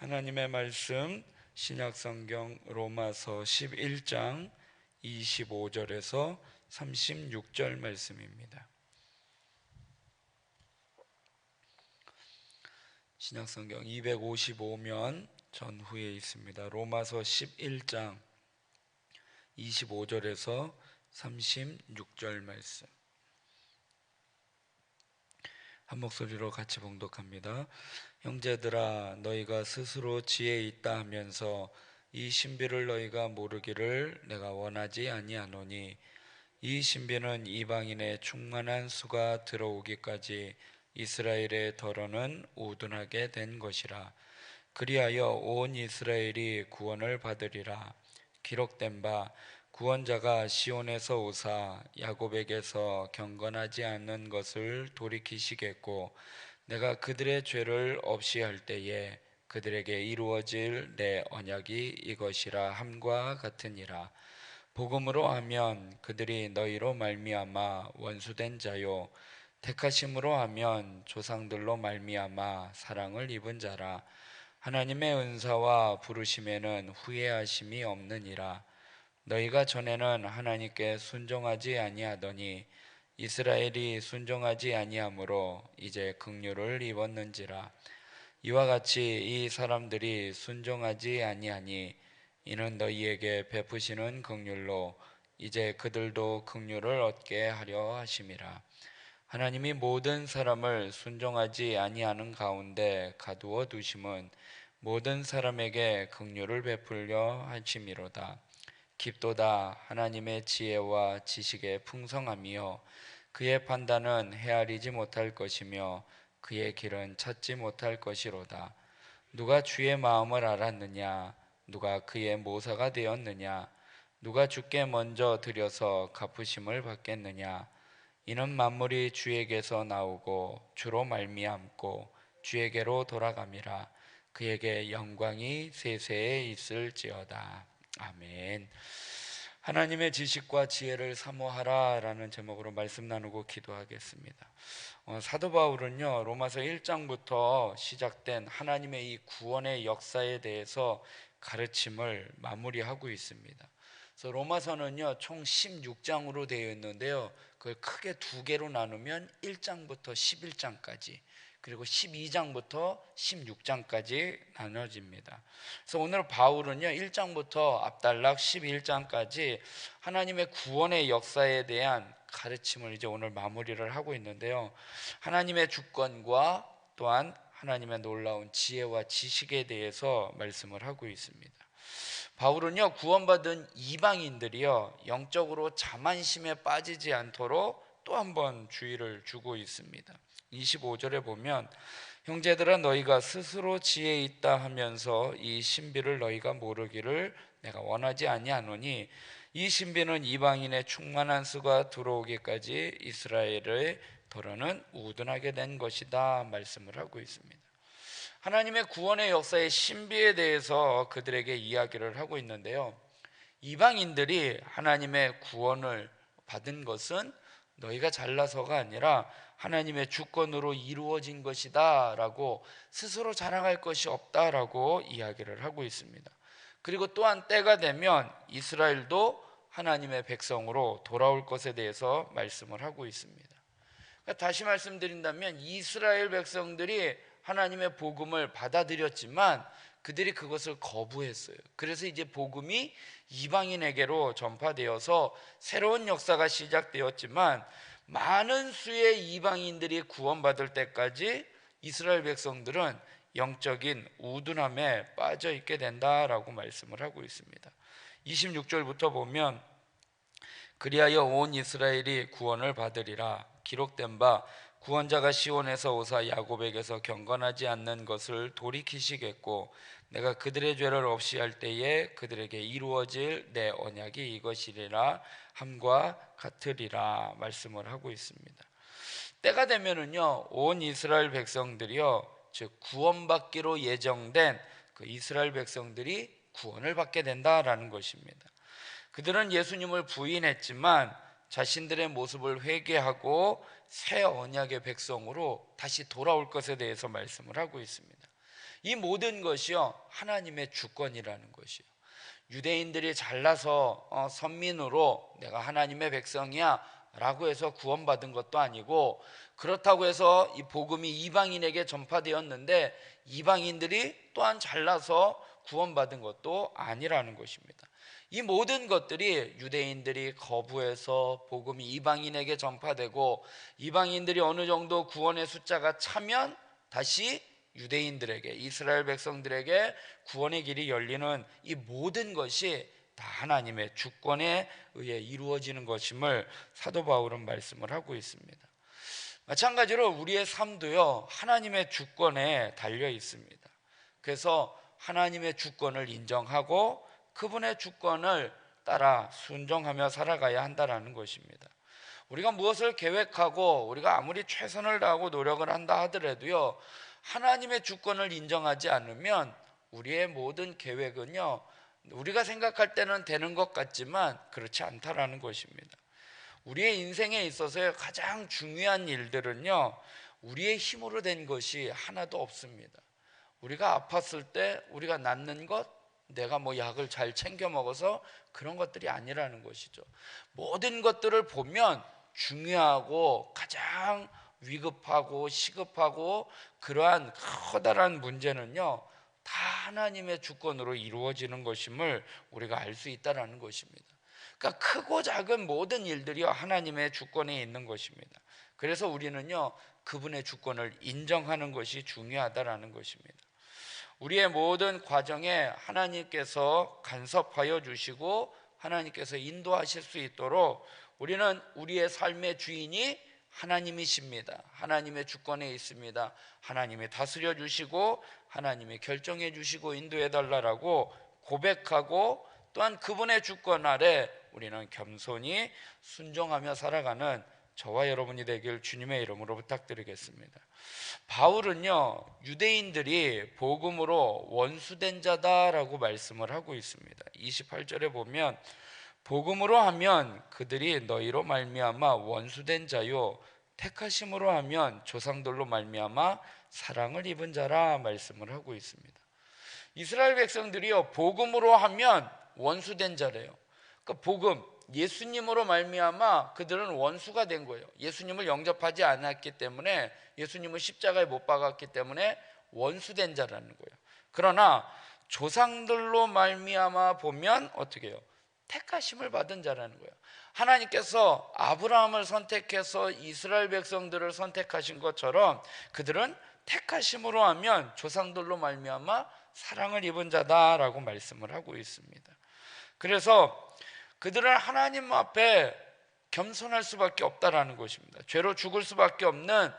하나님의 말씀 신약 성경 로마서 11장 25절에서 36절 말씀입니다. 신약 성경 255면 전후에 있습니다. 로마서 11장 25절에서 36절 말씀. 한 목소리로 같이 봉독합니다. 형제들아 너희가 스스로 지혜 있다 하면서 이 신비를 너희가 모르기를 내가 원하지 아니하노니 이 신비는 이방인의 충만한 수가 들어오기까지 이스라엘의 덜어는 우둔하게 된 것이라 그리하여 온 이스라엘이 구원을 받으리라 기록된 바 구원자가 시온에서 오사 야곱에게서 경건하지 않는 것을 돌이키시겠고 내가 그들의 죄를 없이 할 때에 그들에게 이루어질 내 언약이 이것이라 함과 같으니라. 복음으로 하면 그들이 너희로 말미암아 원수된 자요. 택하심으로 하면 조상들로 말미암아 사랑을 입은 자라. 하나님의 은사와 부르심에는 후회하심이 없느니라 너희가 전에는 하나님께 순종하지 아니하더니 이스라엘이 순종하지 아니하므로 이제 긍휼을 입었는지라. 이와 같이 이 사람들이 순종하지 아니하니 이는 너희에게 베푸시는 긍휼로 이제 그들도 긍휼을 얻게 하려 하심이라. 하나님이 모든 사람을 순종하지 아니하는 가운데 가두어 두심은 모든 사람에게 긍휼을 베풀려 하심이로다 깊도다. 하나님의 지혜와 지식의 풍성함이요. 그의 판단은 헤아리지 못할 것이며 그의 길은 찾지 못할 것이로다. 누가 주의 마음을 알았느냐? 누가 그의 모사가 되었느냐? 누가 주께 먼저 드려서 갚으심을 받겠느냐? 이는 만물이 주에게서 나오고 주로 말미암고 주에게로 돌아감이라. 그에게 영광이 세세에 있을지어다 아멘. 하나님의 지식과 지혜를 사모하라라는 제목으로 말씀 나누고 기도하겠습니다. 어, 사도 바울은요 로마서 1장부터 시작된 하나님의 이 구원의 역사에 대해서 가르침을 마무리하고 있습니다. 그래서 로마서는요 총 16장으로 되어 있는데요 그걸 크게 두 개로 나누면 1장부터 11장까지 그리고 12장부터 16장까지 나눠집니다. 그래서 오늘 바울은요, 1장부터 앞달락 11장까지 하나님의 구원의 역사에 대한 가르침을 이제 오늘 마무리를 하고 있는데요. 하나님의 주권과 또한 하나님의 놀라운 지혜와 지식에 대해서 말씀을 하고 있습니다. 바울은요, 구원받은 이방인들이요, 영적으로 자만심에 빠지지 않도록 또 한 번 주의를 주고 있습니다. 25절에 보면 형제들아 너희가 스스로 지혜 있다 하면서 이 신비를 너희가 모르기를 내가 원하지 아니하노니 이 신비는 이방인의 충만한 수가 들어오기까지 이스라엘의 더러는 우둔하게 된 것이다 말씀을 하고 있습니다. 하나님의 구원의 역사의 신비에 대해서 그들에게 이야기를 하고 있는데요. 이방인들이 하나님의 구원을 받은 것은 너희가 잘나서가 아니라 하나님의 주권으로 이루어진 것이다라고 스스로 자랑할 것이 없다라고 이야기를 하고 있습니다. 그리고 또한 때가 되면 이스라엘도 하나님의 백성으로 돌아올 것에 대해서 말씀을 하고 있습니다. 그러니까 다시 말씀드린다면 이스라엘 백성들이 하나님의 복음을 받아들였지만 그들이 그것을 거부했어요. 그래서 이제 복음이 이방인에게로 전파되어서 새로운 역사가 시작되었지만 많은 수의 이방인들이 구원받을 때까지 이스라엘 백성들은 영적인 우둔함에 빠져 있게 된다라고 말씀을 하고 있습니다. 26절부터 보면 그리하여 온 이스라엘이 구원을 받으리라 기록된 바 구원자가 시온에서 오사 야곱에게서 경건하지 않는 것을 돌이키시겠고 내가 그들의 죄를 없이 할 때에 그들에게 이루어질 내 언약이 이것이리라 함과 같으리라 말씀을 하고 있습니다. 때가 되면은요 온 이스라엘 백성들이요 즉 구원받기로 예정된 그 이스라엘 백성들이 구원을 받게 된다라는 것입니다. 그들은 예수님을 부인했지만 자신들의 모습을 회개하고 새 언약의 백성으로 다시 돌아올 것에 대해서 말씀을 하고 있습니다. 이 모든 것이요 하나님의 주권이라는 것이요. 유대인들이 잘나서 어, 선민으로 내가 하나님의 백성이야 라고 해서 구원받은 것도 아니고 그렇다고 해서 이 복음이 이방인에게 전파되었는데 이방인들이 또한 잘나서 구원받은 것도 아니라는 것입니다. 이 모든 것들이 유대인들이 거부해서 복음이 이방인에게 전파되고 이방인들이 어느 정도 구원의 숫자가 차면 다시 유대인들에게 이스라엘 백성들에게 구원의 길이 열리는 이 모든 것이 다 하나님의 주권에 의해 이루어지는 것임을 사도 바울은 말씀을 하고 있습니다. 마찬가지로 우리의 삶도요 하나님의 주권에 달려 있습니다. 그래서 하나님의 주권을 인정하고 그분의 주권을 따라 순종하며 살아가야 한다라는 것입니다. 우리가 무엇을 계획하고 우리가 아무리 최선을 다하고 노력을 한다 하더라도요 하나님의 주권을 인정하지 않으면 우리의 모든 계획은요 우리가 생각할 때는 되는 것 같지만 그렇지 않다라는 것입니다. 우리의 인생에 있어서 가장 중요한 일들은요 우리의 힘으로 된 것이 하나도 없습니다. 우리가 아팠을 때 우리가 낫는 것 내가 뭐 약을 잘 챙겨 먹어서 그런 것들이 아니라는 것이죠. 모든 것들을 보면 중요하고 가장 위급하고 시급하고 그러한 커다란 문제는요 다 하나님의 주권으로 이루어지는 것임을 우리가 알 수 있다라는 것입니다. 그러니까 크고 작은 모든 일들이요 하나님의 주권에 있는 것입니다. 그래서 우리는요 그분의 주권을 인정하는 것이 중요하다라는 것입니다. 우리의 모든 과정에 하나님께서 간섭하여 주시고 하나님께서 인도하실 수 있도록 우리는 우리의 삶의 주인이 하나님이십니다. 하나님의 주권에 있습니다. 하나님이 다스려 주시고 하나님이 결정해 주시고 인도해 달라라고 고백하고 또한 그분의 주권 아래 우리는 겸손히 순종하며 살아가는 저와 여러분이 되길 주님의 이름으로 부탁드리겠습니다. 바울은요, 유대인들이 복음으로 원수된 자다라고 말씀을 하고 있습니다. 28절에 보면 복음으로 하면 그들이 너희로 말미암아 원수된 자요 택하심으로 하면 조상들로 말미암아 사랑을 입은 자라 말씀을 하고 있습니다. 이스라엘 백성들이요 복음으로 하면 원수된 자래요. 그러니까 복음 예수님으로 말미암아 그들은 원수가 된 거예요. 예수님을 영접하지 않았기 때문에 예수님을 십자가에 못 박았기 때문에 원수된 자라는 거예요. 그러나 조상들로 말미암아 보면 어떻게 해요? 택하심을 받은 자라는 거예요. 하나님께서 아브라함을 선택해서 이스라엘 백성들을 선택하신 것처럼 그들은 택하심으로 하면 조상들로 말미암아 사랑을 입은 자다라고 말씀을 하고 있습니다. 그래서 그들은 하나님 앞에 겸손할 수밖에 없다라는 것입니다. 죄로 죽을 수밖에 없는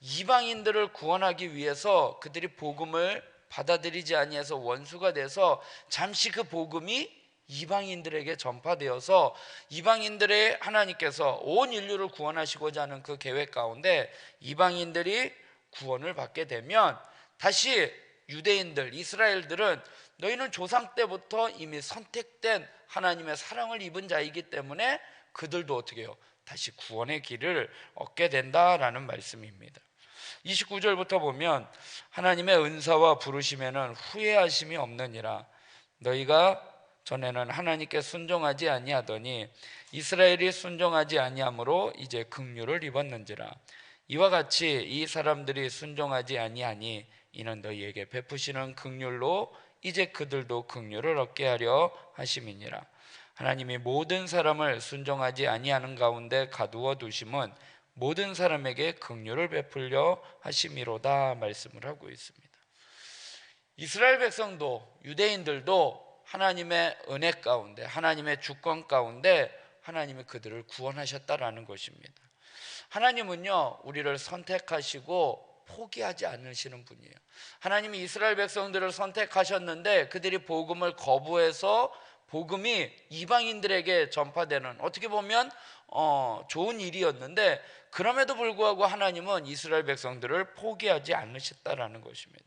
이방인들을 구원하기 위해서 그들이 복음을 받아들이지 아니해서 원수가 돼서 잠시 그 복음이 이방인들에게 전파되어서 이방인들의 하나님께서 온 인류를 구원하시고자 하는 그 계획 가운데 이방인들이 구원을 받게 되면 다시 유대인들, 이스라엘들은 너희는 조상 때부터 이미 선택된 하나님의 사랑을 입은 자이기 때문에 그들도 어떻게 해요? 다시 구원의 길을 얻게 된다라는 말씀입니다. 29절부터 보면 하나님의 은사와 부르심에는 후회하심이 없느니라 너희가 전에는 하나님께 순종하지 아니하더니 이스라엘이 순종하지 아니함으로 이제 긍휼을 입었는지라 이와 같이 이 사람들이 순종하지 아니하니 이는 너희에게 베푸시는 긍휼로 이제 그들도 긍휼을 얻게 하려 하심이니라 하나님이 모든 사람을 순종하지 아니하는 가운데 가두어 두심은 모든 사람에게 긍휼을 베풀려 하심이로다 말씀을 하고 있습니다. 이스라엘 백성도 유대인들도 하나님의 은혜 가운데 하나님의 주권 가운데 하나님이 그들을 구원하셨다라는 것입니다. 하나님은요 우리를 선택하시고 포기하지 않으시는 분이에요. 하나님이 이스라엘 백성들을 선택하셨는데 그들이 복음을 거부해서 복음이 이방인들에게 전파되는 어떻게 보면 어, 좋은 일이었는데 그럼에도 불구하고 하나님은 이스라엘 백성들을 포기하지 않으셨다라는 것입니다.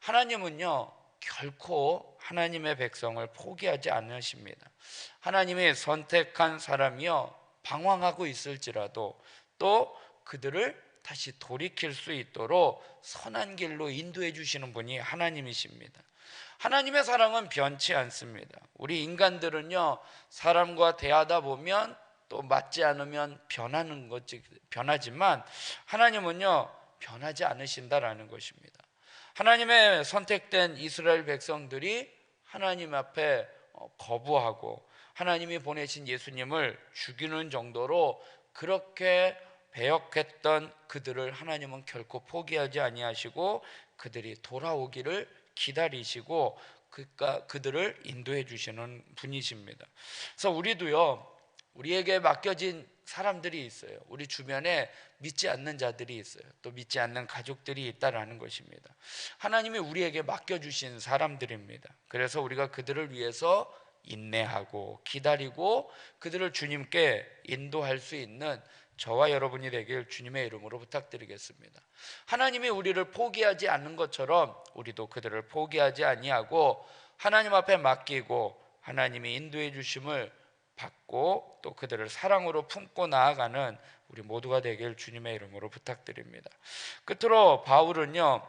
하나님은요 결코 하나님의 백성을 포기하지 않으십니다. 하나님이 선택한 사람이요 방황하고 있을지라도 또 그들을 다시 돌이킬 수 있도록 선한 길로 인도해 주시는 분이 하나님이십니다. 하나님의 사랑은 변치 않습니다. 우리 인간들은요, 사람과 대하다 보면 또 맞지 않으면 변하는 거지, 변하지만 하나님은요, 변하지 않으신다라는 것입니다. 하나님의 선택된 이스라엘 백성들이 하나님 앞에 어, 거부하고 하나님이 보내신 예수님을 죽이는 정도로 그렇게 배역했던 그들을 하나님은 결코 포기하지 아니하시고 그들이 돌아오기를 기다리시고 그가 그들을 인도해 주시는 분이십니다. 그래서 우리도요 우리에게 맡겨진 사람들이 있어요. 우리 주변에 믿지 않는 자들이 있어요. 또 믿지 않는 가족들이 있다라는 것입니다. 하나님이 우리에게 맡겨주신 사람들입니다. 그래서 우리가 그들을 위해서 인내하고 기다리고 그들을 주님께 인도할 수 있는 저와 여러분이 되길 주님의 이름으로 부탁드리겠습니다. 하나님이 우리를 포기하지 않는 것처럼 우리도 그들을 포기하지 아니하고 하나님 앞에 맡기고 하나님이 인도해 주심을 받고 또 그들을 사랑으로 품고 나아가는 우리 모두가 되길 주님의 이름으로 부탁드립니다. 끝으로 바울은요.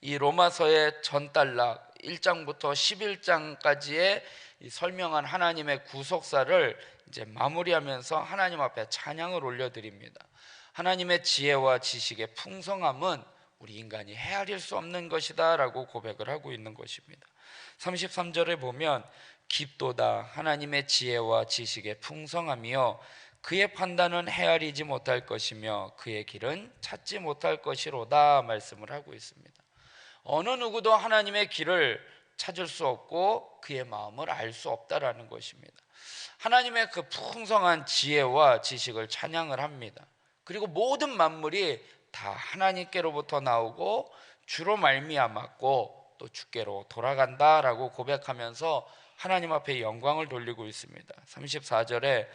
이 로마서의 전단락 1장부터 11장까지의 설명한 하나님의 구속사를 이제 마무리하면서 하나님 앞에 찬양을 올려드립니다. 하나님의 지혜와 지식의 풍성함은 우리 인간이 헤아릴 수 없는 것이다라고 고백을 하고 있는 것입니다. 33절에 보면 깊도다 하나님의 지혜와 지식의 풍성함이요 그의 판단은 헤아리지 못할 것이며 그의 길은 찾지 못할 것이로다 말씀을 하고 있습니다. 어느 누구도 하나님의 길을 찾을 수 없고 그의 마음을 알 수 없다라는 것입니다. 하나님의 그 풍성한 지혜와 지식을 찬양을 합니다. 그리고 모든 만물이 다 하나님께로부터 나오고 주로 말미암았고 또 주께로 돌아간다라고 고백하면서 하나님 앞에 영광을 돌리고 있습니다. 34절에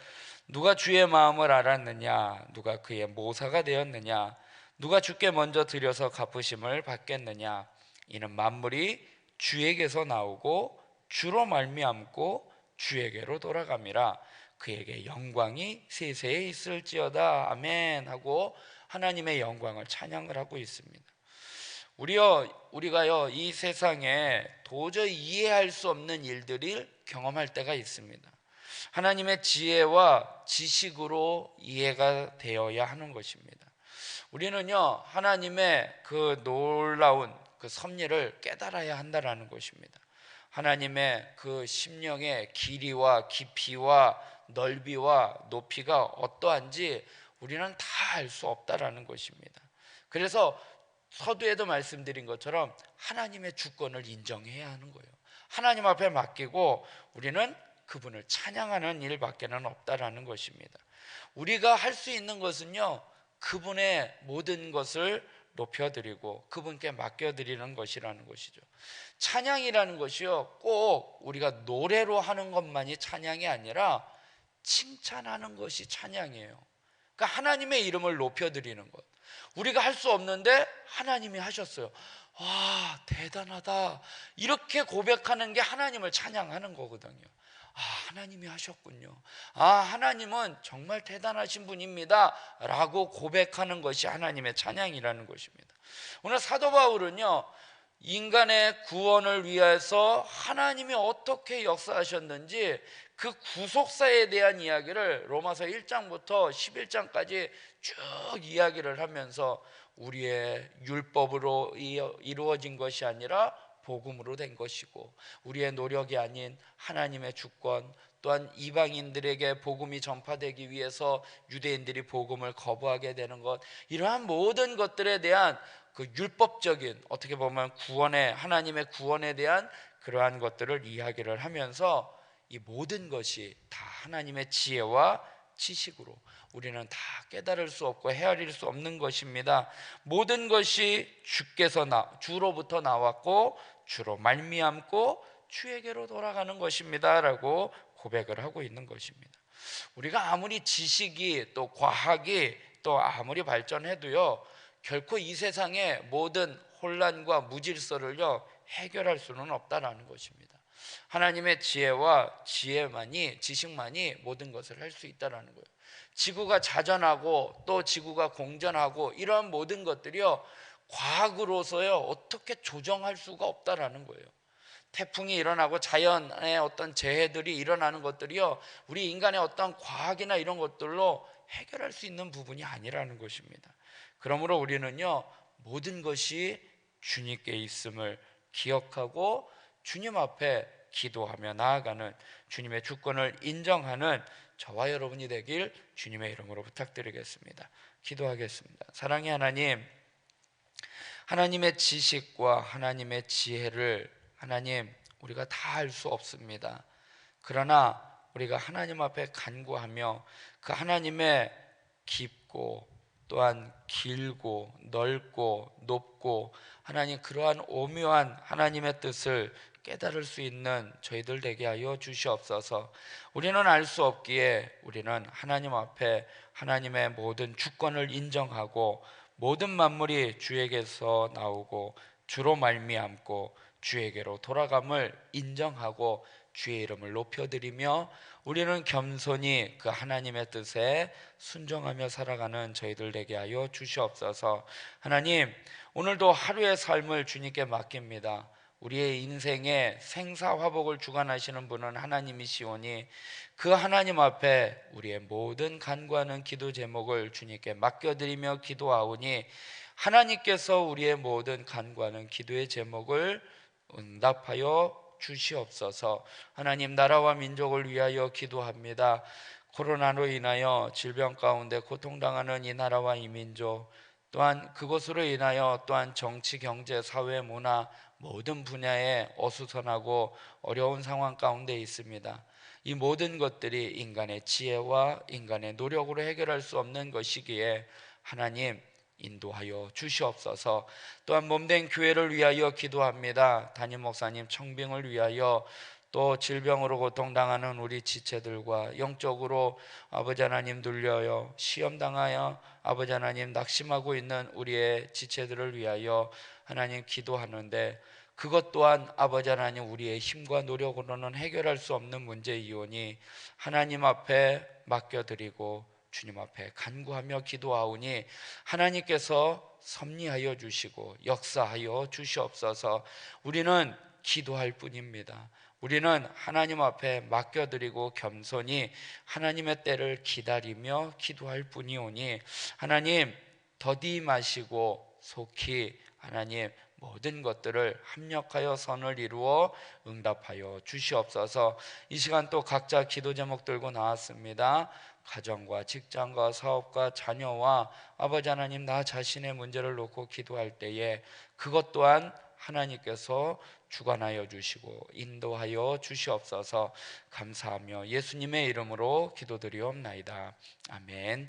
누가 주의 마음을 알았느냐? 누가 그의 모사가 되었느냐? 누가 주께 먼저 드려서 갚으심을 받겠느냐? 이는 만물이 주에게서 나오고 주로 말미암고 주에게로 돌아감이라 그에게 영광이 세세에 있을지어다. 아멘 하고 하나님의 영광을 찬양을 하고 있습니다. 우리요 우리가요 이 세상에 도저히 이해할 수 없는 일들을 경험할 때가 있습니다. 하나님의 지혜와 지식으로 이해가 되어야 하는 것입니다. 우리는요 하나님의 그 놀라운 그 섭리를 깨달아야 한다라는 것입니다. 하나님의 그 심령의 길이와 깊이와 넓이와 높이가 어떠한지 우리는 다 알 수 없다라는 것입니다. 그래서 서두에도 말씀드린 것처럼 하나님의 주권을 인정해야 하는 거예요. 하나님 앞에 맡기고 우리는 그분을 찬양하는 일밖에는 없다라는 것입니다. 우리가 할 수 있는 것은요, 그분의 모든 것을 높여드리고 그분께 맡겨드리는 것이라는 것이죠. 찬양이라는 것이요, 꼭 우리가 노래로 하는 것만이 찬양이 아니라 칭찬하는 것이 찬양이에요. 그러니까 하나님의 이름을 높여드리는 것. 우리가 할 수 없는데 하나님이 하셨어요. 와, 대단하다. 이렇게 고백하는 게 하나님을 찬양하는 거거든요. 아, 하나님이 하셨군요. 아, 하나님은 정말 대단하신 분입니다. 라고 고백하는 것이 하나님의 찬양이라는 것입니다. 오늘 사도 바울은요, 인간의 구원을 위해서 하나님이 어떻게 역사하셨는지 그 구속사에 대한 이야기를 로마서 1장부터 11장까지 쭉 이야기를 하면서 우리의 율법으로 이루어진 것이 아니라 복음으로 된 것이고 우리의 노력이 아닌 하나님의 주권 또한 이방인들에게 복음이 전파되기 위해서 유대인들이 복음을 거부하게 되는 것 이러한 모든 것들에 대한 그 율법적인 어떻게 보면 구원의 하나님의 구원에 대한 그러한 것들을 이야기를 하면서 이 모든 것이 다 하나님의 지혜와 지식으로 우리는 다 깨달을 수 없고 헤아릴 수 없는 것입니다. 모든 것이 주께서 나 주로부터 나왔고 주로 말미암고 주에게로 돌아가는 것입니다라고 고백을 하고 있는 것입니다. 우리가 아무리 지식이 또 과학이 또 아무리 발전해도요 결코 이 세상의 모든 혼란과 무질서를요 해결할 수는 없다라는 것입니다. 하나님의 지혜와 지혜만이 지식만이 모든 것을 할 수 있다라는 거예요. 지구가 자전하고 또 지구가 공전하고 이러한 모든 것들이요 과학으로서요 어떻게 조정할 수가 없다라는 거예요. 태풍이 일어나고 자연의 어떤 재해들이 일어나는 것들이요 우리 인간의 어떤 과학이나 이런 것들로 해결할 수 있는 부분이 아니라는 것입니다. 그러므로 우리는요 모든 것이 주님께 있음을 기억하고 주님 앞에 기도하며 나아가는 주님의 주권을 인정하는 저와 여러분이 되길 주님의 이름으로 부탁드리겠습니다. 기도하겠습니다. 사랑의 하나님, 하나님의 지식과 하나님의 지혜를 하나님 우리가 다 알 수 없습니다. 그러나 우리가 하나님 앞에 간구하며 그 하나님의 깊고 또한 길고 넓고 높고 하나님 그러한 오묘한 하나님의 뜻을 깨달을 수 있는 저희들 되게 하여 주시옵소서. 우리는 알 수 없기에 우리는 하나님 앞에 하나님의 모든 주권을 인정하고 모든 만물이 주에게서 나오고 주로 말미암고 주에게로 돌아감을 인정하고 주의 이름을 높여드리며 우리는 겸손히 그 하나님의 뜻에 순종하며 살아가는 저희들 되게 하여 주시옵소서. 하나님, 오늘도 하루의 삶을 주님께 맡깁니다. 우리의 인생에 생사화복을 주관하시는 분은 하나님이시오니 그 하나님 앞에 우리의 모든 간구하는 기도 제목을 주님께 맡겨드리며 기도하오니 하나님께서 우리의 모든 간구하는 기도의 제목을 응답하여 주시옵소서. 하나님 나라와 민족을 위하여 기도합니다. 코로나로 인하여 질병 가운데 고통당하는 이 나라와 이 민족 또한 그것으로 인하여 또한 정치, 경제, 사회, 문화 모든 분야에 어수선하고 어려운 상황 가운데 있습니다. 이 모든 것들이 인간의 지혜와 인간의 노력으로 해결할 수 없는 것이기에 하나님 인도하여 주시옵소서. 또한 몸된 교회를 위하여 기도합니다. 담임 목사님 청빙을 위하여 또 질병으로 고통당하는 우리 지체들과 영적으로 아버지 하나님 눌려요 시험 당하여 아버지 하나님 낙심하고 있는 우리의 지체들을 위하여 하나님 기도하는데 그것 또한 아버지 하나님 우리의 힘과 노력으로는 해결할 수 없는 문제이오니 하나님 앞에 맡겨드리고 주님 앞에 간구하며 기도하오니 하나님께서 섭리하여 주시고 역사하여 주시옵소서 우리는 기도할 뿐입니다. 우리는 하나님 앞에 맡겨드리고 겸손히 하나님의 때를 기다리며 기도할 뿐이오니 하나님 더디 마시고 속히 하나님 모든 것들을 합력하여 선을 이루어 응답하여 주시옵소서 이 시간 또 각자 기도 제목 들고 나왔습니다. 가정과 직장과 사업과 자녀와 아버지 하나님 나 자신의 문제를 놓고 기도할 때에 그것 또한 하나님께서 주관하여 주시고 인도하여 주시옵소서 감사하며 예수님의 이름으로 기도드리옵나이다. 아멘.